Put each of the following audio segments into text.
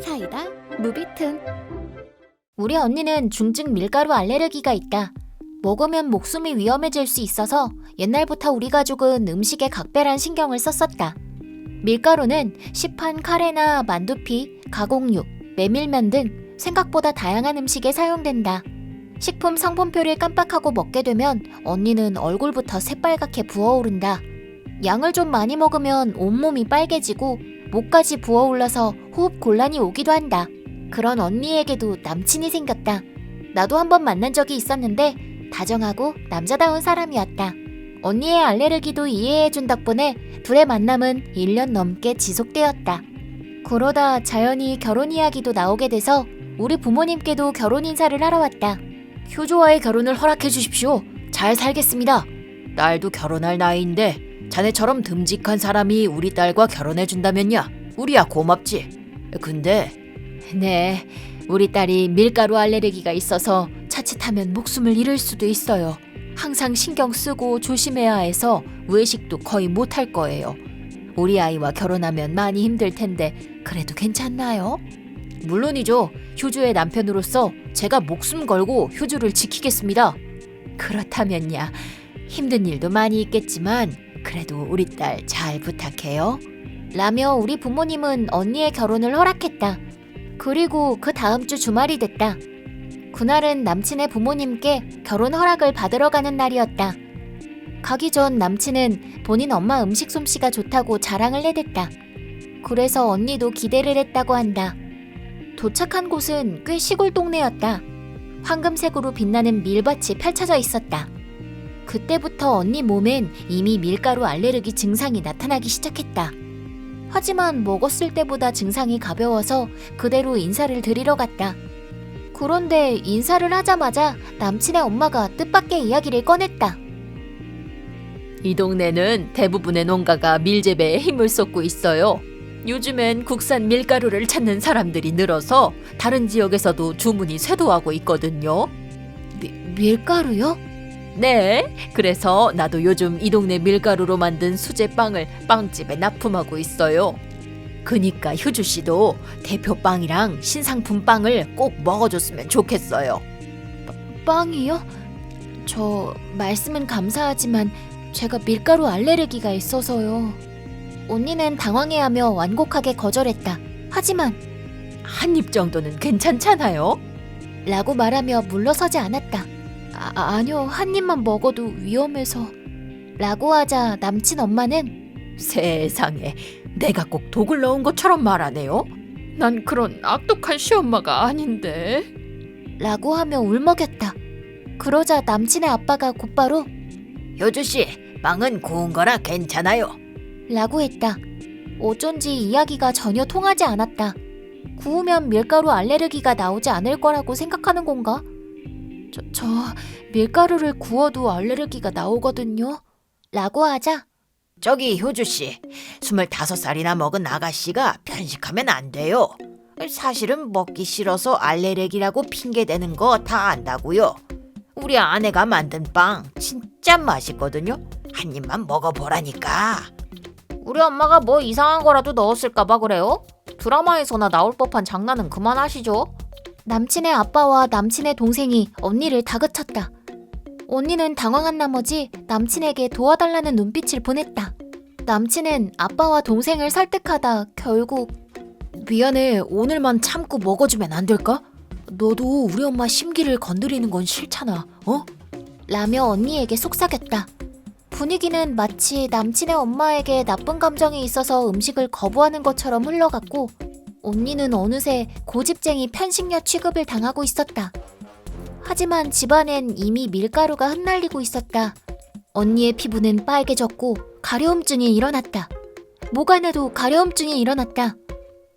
사이다 무비튼 우리 언니는 중증 밀가루 알레르기가 있다. 먹으면 목숨이 위험해질 수 있어서 옛날부터 우리 가족은 음식에 각별한 신경을 썼었다. 밀가루는 시판 카레나 만두피, 가공육, 메밀면 등 생각보다 다양한 음식에 사용된다. 식품 성분표를 깜빡하고 먹게 되면 언니는 얼굴부터 새빨갛게 부어오른다. 양을 좀 많이 먹으면 온몸이 빨개지고 목까지 부어올라서 호흡 곤란이 오기도 한다. 그런 언니에게도 남친이 생겼다. 나도 한번 만난 적이 있었는데 다정하고 남자다운 사람이었다. 언니의 알레르기도 이해해준 덕분에 둘의 만남은 1년 넘게 지속되었다. 그러다 자연히 결혼 이야기도 나오게 돼서 우리 부모님께도 결혼 인사를 하러 왔다. 효조와의 결혼을 허락해 주십시오. 잘 살겠습니다. 딸도 결혼할 나이인데 자네처럼 듬직한 사람이 우리 딸과 결혼해 준다면야 우리야 고맙지. 근데 네, 우리 딸이 밀가루 알레르기가 있어서 자칫하면 목숨을 잃을 수도 있어요. 항상 신경 쓰고 조심해야 해서 외식도 거의 못할 거예요. 우리 아이와 결혼하면 많이 힘들 텐데 그래도 괜찮나요? 물론이죠. 효주의 남편으로서 제가 목숨 걸고 효주를 지키겠습니다. 그렇다면야 힘든 일도 많이 있겠지만 그래도 우리 딸 잘 부탁해요. 라며 우리 부모님은 언니의 결혼을 허락했다. 그리고 그 다음 주 주말이 됐다. 그날은 남친의 부모님께 결혼 허락을 받으러 가는 날이었다. 가기 전 남친은 본인 엄마 음식 솜씨가 좋다고 자랑을 해댔다. 그래서 언니도 기대를 했다고 한다. 도착한 곳은 꽤 시골 동네였다. 황금색으로 빛나는 밀밭이 펼쳐져 있었다. 그때부터 언니 몸엔 이미 밀가루 알레르기 증상이 나타나기 시작했다. 하지만 먹었을 때보다 증상이 가벼워서 그대로 인사를 드리러 갔다. 그런데 인사를 하자마자 남친의 엄마가 뜻밖의 이야기를 꺼냈다. 이 동네는 대부분의 농가가 밀재배에 힘을 쏟고 있어요. 요즘엔 국산 밀가루를 찾는 사람들이 늘어서 다른 지역에서도 주문이 쇄도하고 있거든요. 미, 밀가루요? 네, 그래서 나도 요즘 이 동네 밀가루로 만든 수제빵을 빵집에 납품하고 있어요. 그니까 효주 씨도 대표 빵이랑 신상품 빵을 꼭 먹어줬으면 좋겠어요. 빵이요? 저 말씀은 감사하지만 제가 밀가루 알레르기가 있어서요. 언니는 당황해하며 완곡하게 거절했다. 하지만 한 입 정도는 괜찮잖아요. 라고 말하며 물러서지 않았다. 아, 아니요, 한 입만 먹어도 위험해서. 라고 하자 남친 엄마는 세상에 내가 꼭 독을 넣은 것처럼 말하네요. 난 그런 악독한 시엄마가 아닌데. 라고 하며 울먹였다. 그러자 남친의 아빠가 곧바로 효주 씨, 빵은 구운 거라 괜찮아요. 라고 했다. 어쩐지 이야기가 전혀 통하지 않았다. 구우면 밀가루 알레르기가 나오지 않을 거라고 생각하는 건가? 저, 저 밀가루를 구워도 알레르기가 나오거든요. 라고 하자 저기 효주 씨, 스물다섯 살이나 먹은 아가씨가 편식하면 안 돼요. 사실은 먹기 싫어서 알레르기라고 핑계 대는 거 다 안다고요. 우리 아내가 만든 빵 진짜 맛있거든요. 한 입만 먹어보라니까. 우리 엄마가 뭐 이상한 거라도 넣었을까 봐 그래요? 드라마에서나 나올 법한 장난은 그만하시죠. 남친의 아빠와 남친의 동생이 언니를 다그쳤다. 언니는 당황한 나머지 남친에게 도와달라는 눈빛을 보냈다. 남친은 아빠와 동생을 설득하다 결국 미안해 오늘만 참고 먹어주면 안 될까? 너도 우리 엄마 심기를 건드리는 건 싫잖아, 어? 라며 언니에게 속삭였다. 분위기는 마치 남친의 엄마에게 나쁜 감정이 있어서 음식을 거부하는 것처럼 흘러갔고 언니는 어느새 고집쟁이 편식녀 취급을 당하고 있었다. 하지만 집안엔 이미 밀가루가 흩날리고 있었다. 언니의 피부는 빨개졌고 가려움증이 일어났다. 목 안에도 가려움증이 일어났다.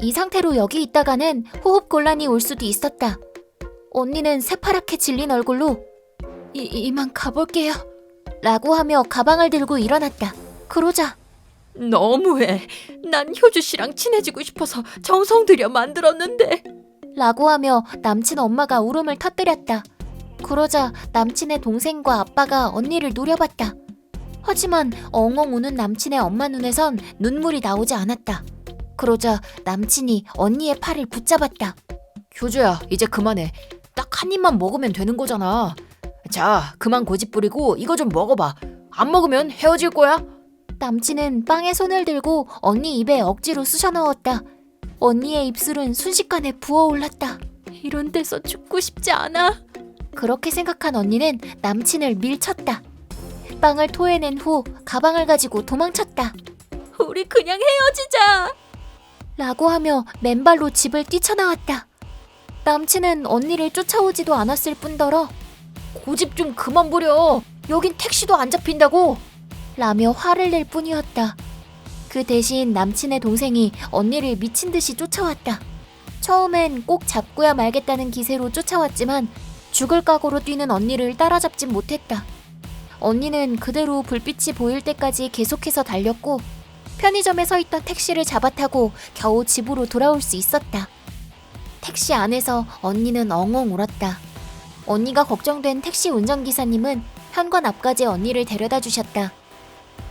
이 상태로 여기 있다가는 호흡 곤란이 올 수도 있었다. 언니는 새파랗게 질린 얼굴로 이, 이만 가볼게요. 라고 하며 가방을 들고 일어났다. 그러자 너무해. 난 효주 씨랑 친해지고 싶어서 정성 들여 만들었는데. 라고 하며 남친 엄마가 울음을 터뜨렸다. 그러자 남친의 동생과 아빠가 언니를 노려봤다. 하지만 엉엉 우는 남친의 엄마 눈에선 눈물이 나오지 않았다. 그러자 남친이 언니의 팔을 붙잡았다. 효주야, 이제 그만해. 딱 한 입만 먹으면 되는 거잖아. 자, 그만 고집 부리고 이거 좀 먹어봐. 안 먹으면 헤어질 거야. 남친은 빵에 손을 들고 언니 입에 억지로 쑤셔 넣었다. 언니의 입술은 순식간에 부어올랐다. 이런 데서 죽고 싶지 않아. 그렇게 생각한 언니는 남친을 밀쳤다. 빵을 토해낸 후 가방을 가지고 도망쳤다. 우리 그냥 헤어지자. 라고 하며 맨발로 집을 뛰쳐나왔다. 남친은 언니를 쫓아오지도 않았을 뿐더러 고집 좀 그만 부려. 여긴 택시도 안 잡힌다고. 라며 화를 낼 뿐이었다. 그 대신 남친의 동생이 언니를 미친 듯이 쫓아왔다. 처음엔 꼭 잡고야 말겠다는 기세로 쫓아왔지만 죽을 각오로 뛰는 언니를 따라잡진 못했다. 언니는 그대로 불빛이 보일 때까지 계속해서 달렸고 편의점에 서 있던 택시를 잡아타고 겨우 집으로 돌아올 수 있었다. 택시 안에서 언니는 엉엉 울었다. 언니가 걱정된 택시 운전기사님은 현관 앞까지 언니를 데려다 주셨다.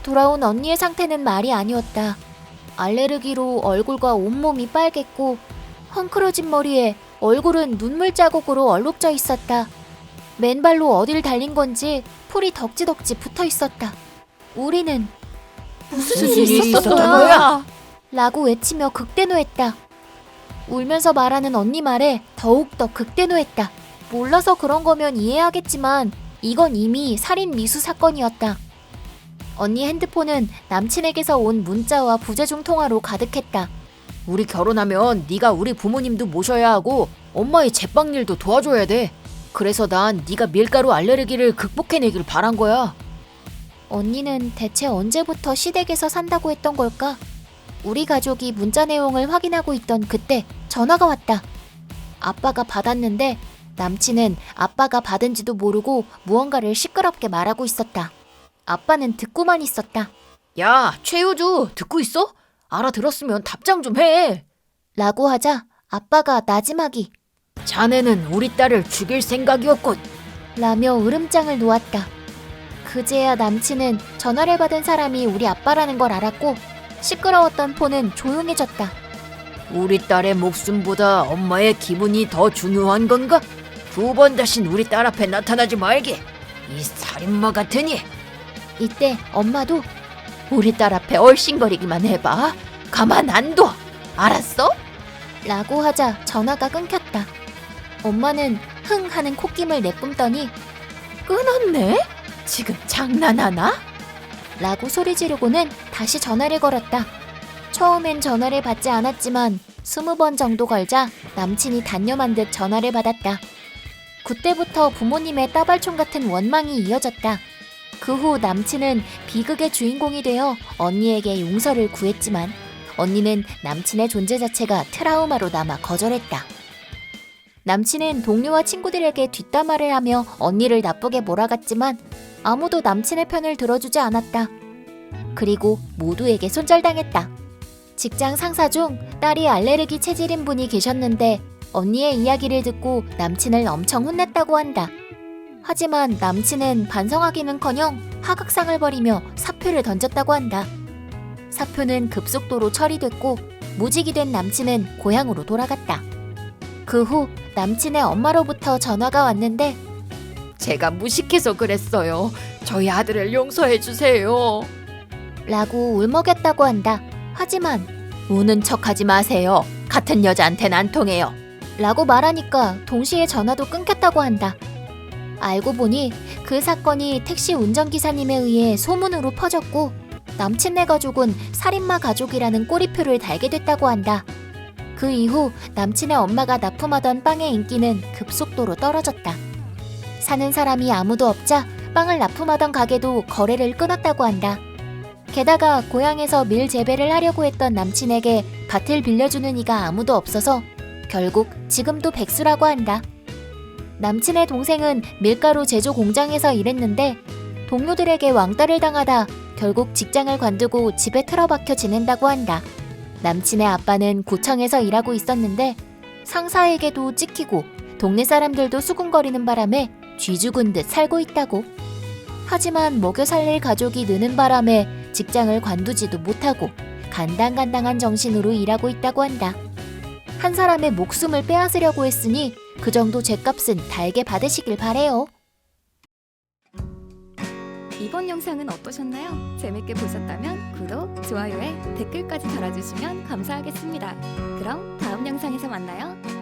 돌아온 언니의 상태는 말이 아니었다. 알레르기로 얼굴과 온몸이 빨갰고 헝클어진 머리에 얼굴은 눈물 자국으로 얼룩져 있었다. 맨발로 어딜 달린 건지 풀이 덕지덕지 붙어 있었다. 우리는 무슨 일이 있었던 거야? 라고 외치며 극대노했다. 울면서 말하는 언니 말에 더욱더 극대노했다. 몰라서 그런 거면 이해하겠지만 이건 이미 살인 미수 사건이었다. 언니 핸드폰은 남친에게서 온 문자와 부재중 통화로 가득했다. 우리 결혼하면 네가 우리 부모님도 모셔야 하고 엄마의 제빵 일도 도와줘야 돼. 그래서 난 네가 밀가루 알레르기를 극복해내길 바란 거야. 언니는 대체 언제부터 시댁에서 산다고 했던 걸까? 우리 가족이 문자 내용을 확인하고 있던 그때 전화가 왔다. 아빠가 받았는데 남친은 아빠가 받은지도 모르고 무언가를 시끄럽게 말하고 있었다. 아빠는 듣고만 있었다. 야, 최효주 듣고 있어? 알아들었으면 답장 좀 해. 라고 하자 아빠가 나지막이 자네는 우리 딸을 죽일 생각이었군. 라며 으름장을 놓았다. 그제야 남친은 전화를 받은 사람이 우리 아빠라는 걸 알았고 시끄러웠던 폰은 조용해졌다. 우리 딸의 목숨보다 엄마의 기분이 더 중요한 건가? 두 번 다신 우리 딸 앞에 나타나지 말게. 이 살인마 같으니. 이때 엄마도 우리 딸 앞에 얼씬거리기만 해봐. 가만 안 둬. 알았어? 라고 하자 전화가 끊겼다. 엄마는 흥 하는 콧김을 내뿜더니 끊었네? 지금 장난하나? 라고 소리 지르고는 다시 전화를 걸었다. 처음엔 전화를 받지 않았지만 스무 번 정도 걸자 남친이 단념한 듯 전화를 받았다. 그때부터 부모님의 따발총 같은 원망이 이어졌다. 그 후 남친은 비극의 주인공이 되어 언니에게 용서를 구했지만 언니는 남친의 존재 자체가 트라우마로 남아 거절했다. 남친은 동료와 친구들에게 뒷담화를 하며 언니를 나쁘게 몰아갔지만 아무도 남친의 편을 들어주지 않았다. 그리고 모두에게 손절당했다. 직장 상사 중 딸이 알레르기 체질인 분이 계셨는데 언니의 이야기를 듣고 남친을 엄청 혼냈다고 한다. 하지만 남친은 반성하기는커녕 하극상을 벌이며 사표를 던졌다고 한다. 사표는 급속도로 처리됐고 무직이 된 남친은 고향으로 돌아갔다. 그 후 남친의 엄마로부터 전화가 왔는데 제가 무식해서 그랬어요. 저희 아들을 용서해 주세요. 라고 울먹였다고 한다. 하지만 우는 척하지 마세요. 같은 여자한텐 안 통해요. 라고 말하니까 동시에 전화도 끊겼다고 한다. 알고 보니 그 사건이 택시 운전기사님에 의해 소문으로 퍼졌고 남친네 가족은 살인마 가족이라는 꼬리표를 달게 됐다고 한다. 그 이후 남친의 엄마가 납품하던 빵의 인기는 급속도로 떨어졌다. 사는 사람이 아무도 없자 빵을 납품하던 가게도 거래를 끊었다고 한다. 게다가 고향에서 밀 재배를 하려고 했던 남친에게 밭을 빌려주는 이가 아무도 없어서 결국 지금도 백수라고 한다. 남친의 동생은 밀가루 제조 공장에서 일했는데 동료들에게 왕따를 당하다 결국 직장을 관두고 집에 틀어박혀 지낸다고 한다. 남친의 아빠는 구청에서 일하고 있었는데 상사에게도 찍히고 동네 사람들도 수군거리는 바람에 쥐 죽은 듯 살고 있다고. 하지만 먹여 살릴 가족이 느는 바람에 직장을 관두지도 못하고 간당간당한 정신으로 일하고 있다고 한다. 한 사람의 목숨을 빼앗으려고 했으니 그 정도 죗값은 달게 받으시길 바래요. 이번 영상은 어떠셨나요? 재밌게 보셨다면 구독, 좋아요에 댓글까지 달아주시면 감사하겠습니다. 그럼 다음 영상에서 만나요.